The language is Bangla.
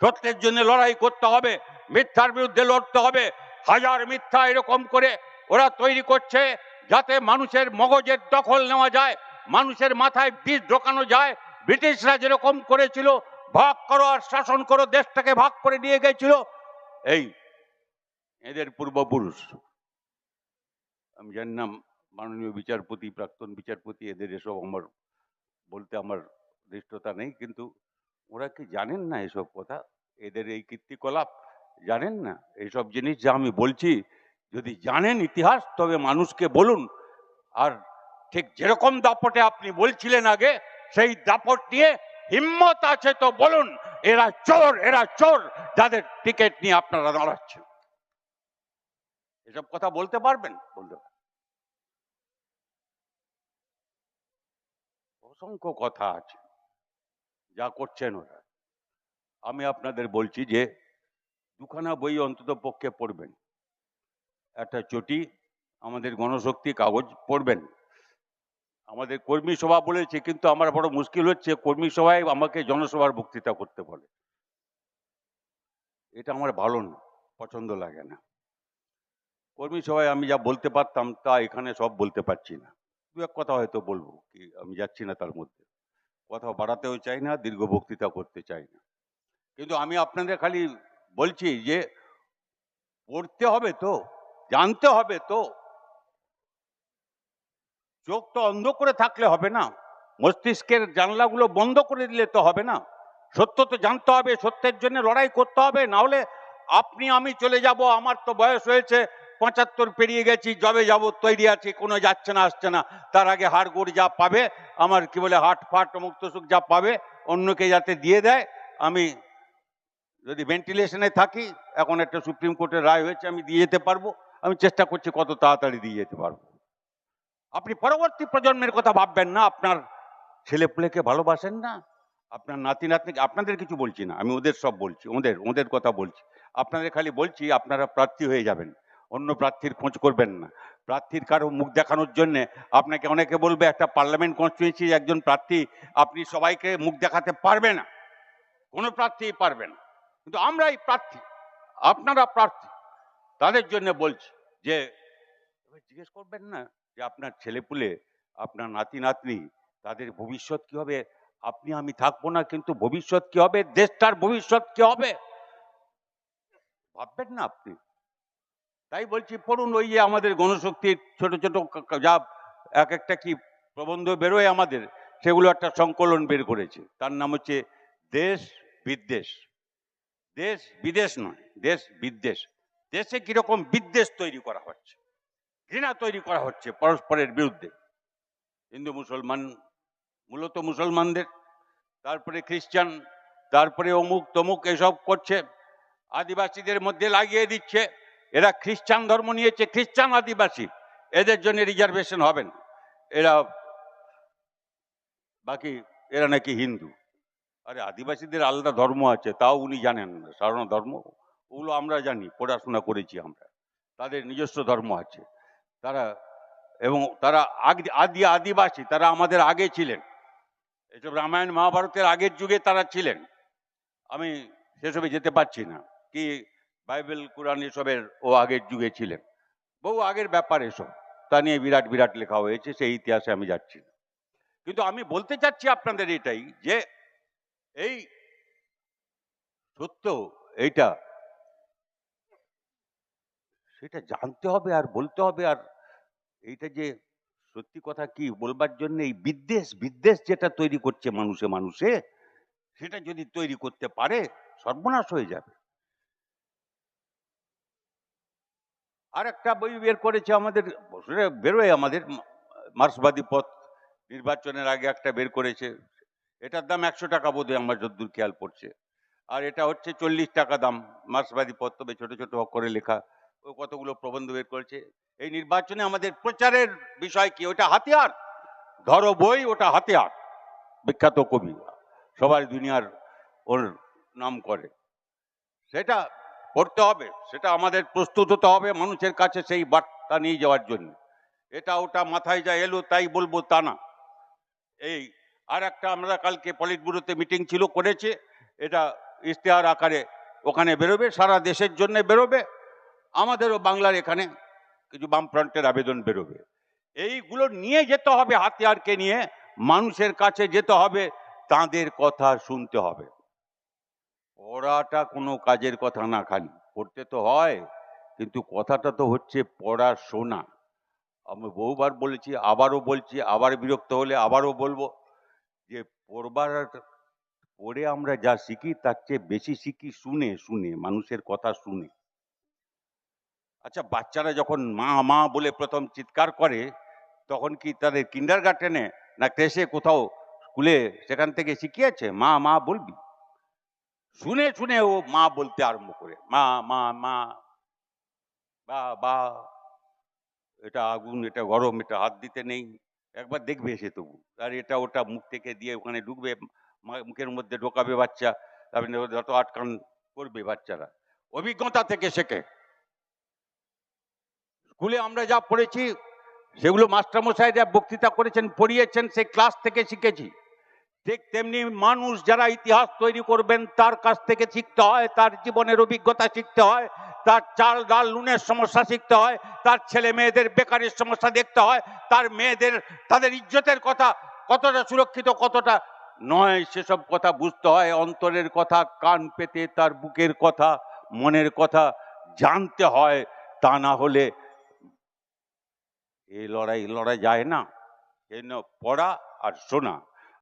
সত্যের জন্য লড়াই করতে হবে, মিথ্যার বিরুদ্ধে লড়তে হবে। হাজার মিথ্যা এরকম করে ওরা তৈরি করছে যাতে মানুষের মগজের দখল নেওয়া যায়, মানুষের মাথায় বীজ ঢোকানো যায়। ব্রিটিশরা যেরকম করেছিল, ভাগ করো আর শাসন করো, দেশটাকে ভাগ করে নিয়ে গেছিল। এই এদের পূর্বপুরুষ, আমি জানি না, মাননীয় বিচারপতি, প্রাক্তন বিচারপতি, এদের এসব আমার বলতে আমার ধৃষ্টতা নেই, কিন্তু ওরা কি জানেন না এসব কথা? এদের এই কীর্তিকলাপ জানেন না? এইসব জিনিস যা আমি বলছি, যদি জানেন ইতিহাস, তবে মানুষকে বলুন। আর ঠিক যেরকম দাপটে আপনি বলছিলেন আগে, সেই দাপট নিয়ে হিম্মত আছে তো বলুন, এরা চোর এরা চোর, যাদের টিকিট নিয়ে আপনারা দাঁড়াচ্ছেন এসব কথা বলতে পারবেন বলতে। অসংখ্য কথা আছে। যা করছেন ওরা। আমি আপনাদের বলছি যে, দুখানা বই অন্তত পক্ষে পড়বেন। একটা চটি, আমাদের গণশক্তি কাগজ পড়বেন। আমাদের কর্মী সভা বলেছে, কিন্তু আমার বড় মুশকিল হচ্ছে, কর্মী সভায় আমাকে জনসভার বক্তৃতা করতে বলে। এটা আমার ভালো না, পছন্দ লাগে না। কর্মী সভায় আমি যা বলতে পারতাম, তা এখানে সব বলতে পারছি না। দু এক কথা হয়তো বলব, কি আমি যাচ্ছি না তার মধ্যে। কথা বাড়াতেও চাই না, দীর্ঘ বক্তৃতা করতে চাই না। কিন্তু আমি আপনাদের খালি বলছি যে, পড়তে হবে তো, জানতে হবে তো। চোখ তো অন্ধ করে থাকলে হবে না, মস্তিষ্কের জানলাগুলো বন্ধ করে দিলে তো হবে না। সত্য তো জানতে হবে, সত্যের জন্য লড়াই করতে হবে, না হলে আপনি আমি চলে যাব, আমার তো বয়স হয়েছে পঁচাত্তর পেরিয়ে গেছি জবে যাব তৈরি আছি, কোনো যাচ্ছে না, আসছে না। তার আগে হাড় গোড় যা পাবে, আমার কি বলে, হাট ফাট, মুক্ত সুখ যা পাবে, অন্যকে যাতে দিয়ে দেয়, আমি যদি ভেন্টিলেশনে থাকি, এখন একটা সুপ্রিম কোর্টের রায় হয়েছে, আমি দিয়ে যেতে পারব। আমি চেষ্টা করছি কত তাড়াতাড়ি দিয়ে যেতে পারব। আপনি পরবর্তী প্রজন্মের কথা ভাববেন না, আপনার ছেলে পুলেকে ভালোবাসেন না, আপনার নাতি নাতনি আপনাদের কিছু বলছি না, আমি ওদের সব বলছি, ওদের ওদের কথা বলছি। আপনাদের খালি বলছি, আপনারা প্রার্থী হয়ে যাবেন। অন্য প্রার্থীর খোঁজ করবেন না। প্রার্থীর কারও মুখ দেখানোর জন্য আপনাকে অনেকে বলবে, একটা পার্লামেন্ট কনস্টিটুয়েন্সি একজন প্রার্থী, আপনি সবাইকে মুখ দেখাতে পারবে না। কোনো প্রার্থী পারবে না। কিন্তু আমরাই প্রার্থী, আপনারা প্রার্থী। তাদের জন্য বলছি যে জিজ্ঞেস করবেন না যে, আপনার ছেলেপুলে, আপনার নাতি নাতনি, তাদের ভবিষ্যৎ কি হবে? আপনি আমি থাকব না, কিন্তু ভবিষ্যৎ কি হবে? দেশটার ভবিষ্যৎ কি হবে? ভাববেন না আপনি। তাই বলছি, পড়ুন ওই যে আমাদের গণশক্তির ছোট ছোট যা এক একটা কি প্রবন্ধ বেরোয় আমাদের, সেগুলো একটা সংকলন বের করেছে। তার নাম হচ্ছে দেশ বিদ্বেষ। দেশ বিদেশ নয়, দেশ বিদ্বেষ। দেশে কীরকম বিদ্বেষ তৈরি করা হচ্ছে, ঘৃণা তৈরি করা হচ্ছে পরস্পরের বিরুদ্ধে। হিন্দু মুসলমান, মূলত মুসলমানদের, তারপরে খ্রিস্টান, তারপরে অমুক তমুক এসব করছে, আদিবাসীদের মধ্যে লাগিয়ে দিচ্ছে। এরা খ্রিস্টান ধর্ম নিয়েছে, খ্রিস্টান আদিবাসী। এদের জন্য রিজার্ভেশন হবে না। এরা, বাকি এরা নাকি হিন্দু। আরে আদিবাসীদের আলাদা ধর্ম আছে, তাও উনি জানেন সাধারণ ধর্ম। ওগুলো আমরা জানি, পড়াশোনা করেছি আমরা। তাদের নিজস্ব ধর্ম আছে। তারা, এবং তারা আদি, আদিবাসী, তারা আমাদের আগে ছিলেন। এসব রামায়ণ, মহাভারতের আগের যুগে তারা ছিলেন। আমি সেসবে যেতে পারছি না। কি বাইবেল, কোরআন এসবের ও আগের যুগে ছিলেন। বহু আগের ব্যাপার এসব। তা নিয়ে বিরাট বিরাট লেখা হয়েছে, সেই ইতিহাসে আমি যাচ্ছি না। কিন্তু আমি বলতে চাচ্ছি আপনাদের এটাই যে, এই সত্য এইটা, সেটা জানতে হবে আর বলতে হবে আর এইটা যে সত্যি কথা কি বলবার জন্য এই বিদ্বেষ বিদ্বেষ যেটা তৈরি করছে মানুষে মানুষে, সেটা যদি তৈরি করতে পারে, সর্বনাশ হয়ে যাবে। আর একটা বই বের করেছে আমাদের বেরোয় আমাদের, মা- মার্ক্সবাদী পথ নির্বাচনের আগে একটা বের করেছে। এটার দাম একশো টাকা বোধহয় আমার যদ্দূর খেয়াল পড়ছে। আর এটা হচ্ছে চল্লিশ টাকা দাম মার্ক্সবাদী পথ, তবে ছোটো ছোটো অক্ষরে লেখা ও কতগুলো প্রবন্ধ বের করেছে। এই নির্বাচনে আমাদের প্রচারের বিষয় কি? ওটা হাতিয়ার? ধরো বই, ওটা হাতিয়ার। বিখ্যাত কবি সবার দুনিয়ার ওর নাম করে। সেটা করতে হবে, সেটা আমাদের প্রস্তুত হতে হবে, মানুষের কাছে সেই বার্তা নিয়ে যাওয়ার জন্য। এটা ওটা মাথায় যা এলো, তাই বলব তা না। এই আর একটা আমরা কালকে পলিট ব্যুরোতে মিটিং ছিল, করেছে, এটা ইশতেহার আকারে ওখানে বেরোবে, সারা দেশের জন্য বেরোবে, আমাদেরও বাংলার এখানে কিছু বামফ্রন্টের আবেদন বেরোবে। এইগুলো নিয়ে যেতে হবে হাতিয়ারকে নিয়ে, মানুষের কাছে যেতে হবে, তাদের কথা শুনতে হবে। পড়াটা কোনো কাজের কথা না খালি। পড়তে তো হয়, কিন্তু কথাটা তো হচ্ছে পড়া শোনা আমি বহুবার বলেছি, আবারও বলছি, আবার বিরক্ত হলে আবারও বলব যে পড়বার পড়ে আমরা যা শিখি, তার চেয়ে বেশি শিখি শুনে শুনে, মানুষের কথা শুনে। আচ্ছা বাচ্চারা যখন মা মা বলে প্রথম চিৎকার করে, তখন কি তাদের কিন্ডার গার্ডেনে না ক্রেশে কোথাও স্কুলে সেখান থেকে শিখিয়েছে? মা মা বলবি? শুনে শুনে ও মা বলতে আরম্ভ করে, মা মা মা, বা বা, এটা আগুন, এটা গরম, এটা হাত দিতে নেই। একবার দেখবে সে তবু। আর এটা ওটা মুখ থেকে দিয়ে ওখানে ঢুকবে মুখের মধ্যে ঢোকাবে বাচ্চা, তারপরে যত আটকান করবে বাচ্চারা। অভিজ্ঞতা থেকে শেখে। স্কুলে আমরা যা পড়েছি, সেগুলো মাস্টারমশাইরা বক্তৃতা করেছেন, পড়িয়েছেন সেই ক্লাস থেকে শিখেছি। ঠিক তেমনি মানুষ যারা ইতিহাস তৈরি করবেন, তার কাছ থেকে শিখতে হয়, তার জীবনের অভিজ্ঞতা শিখতে হয়, তার চাল ডাল নুনের সমস্যা শিখতে হয়, তার ছেলে মেয়েদের বেকারের সমস্যা দেখতে হয়, তার মেয়েদের, তাদের ইজ্জতের কথা কতটা সুরক্ষিত, কতটা নয়, সেসব কথা বুঝতে হয়, অন্তরের কথা, কান পেতে তার বুকের কথা, মনের কথা জানতে হয়, তা না হলে এই লড়াই লড়াই যায় না জন্য পড়া আর শোনা।